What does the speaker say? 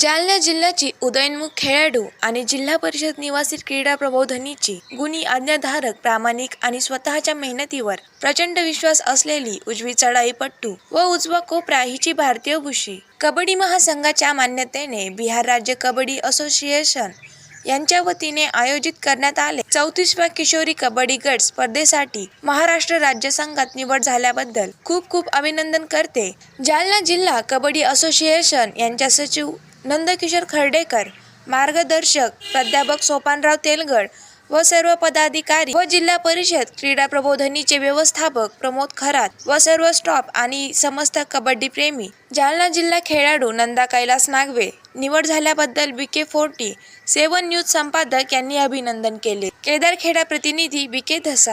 जालना जिल्ह्याची उदयन्मुख खेळाडू आणि जिल्हा परिषद निवासी क्रीडा प्रबोधनीची गुणी आज्ञाधारक प्रामाणिक आणि स्वतःच्या मेहनतीवर प्रचंड विश्वास असलेली उजवी चढाईपट्टू व उजवा कोपरा हिची भारतीय भूशी कबड्डी महासंघाच्या मान्यतेने बिहार राज्य कबड्डी असोसिएशन यांच्या वतीने आयोजित करण्यात आले. चौतीसव्या किशोरी कबड्डी गट स्पर्धेसाठी महाराष्ट्र राज्य संघात निवड झाल्याबद्दल खूप खूप अभिनंदन करते. जालना जिल्हा कबड्डी असोसिएशन यांच्या सचिव नंदकिशोर खर्डेकर मार्गदर्शक प्राध्यापक सोपानराव तेलगड व सर्व पदाधिकारी व जिल्हा परिषद क्रीडा प्रबोधनीचे व्यवस्थापक प्रमोद खरात व सर्व स्टॉप आणि समस्त कबड्डी प्रेमी जालना जिल्हा खेळाडू नंदा कैलास नागवे निवड झाल्याबद्दल बी के फोर्टी सेवन न्यूज संपादक यांनी अभिनंदन केले. केदारखेडा प्रतिनिधी बी के धसा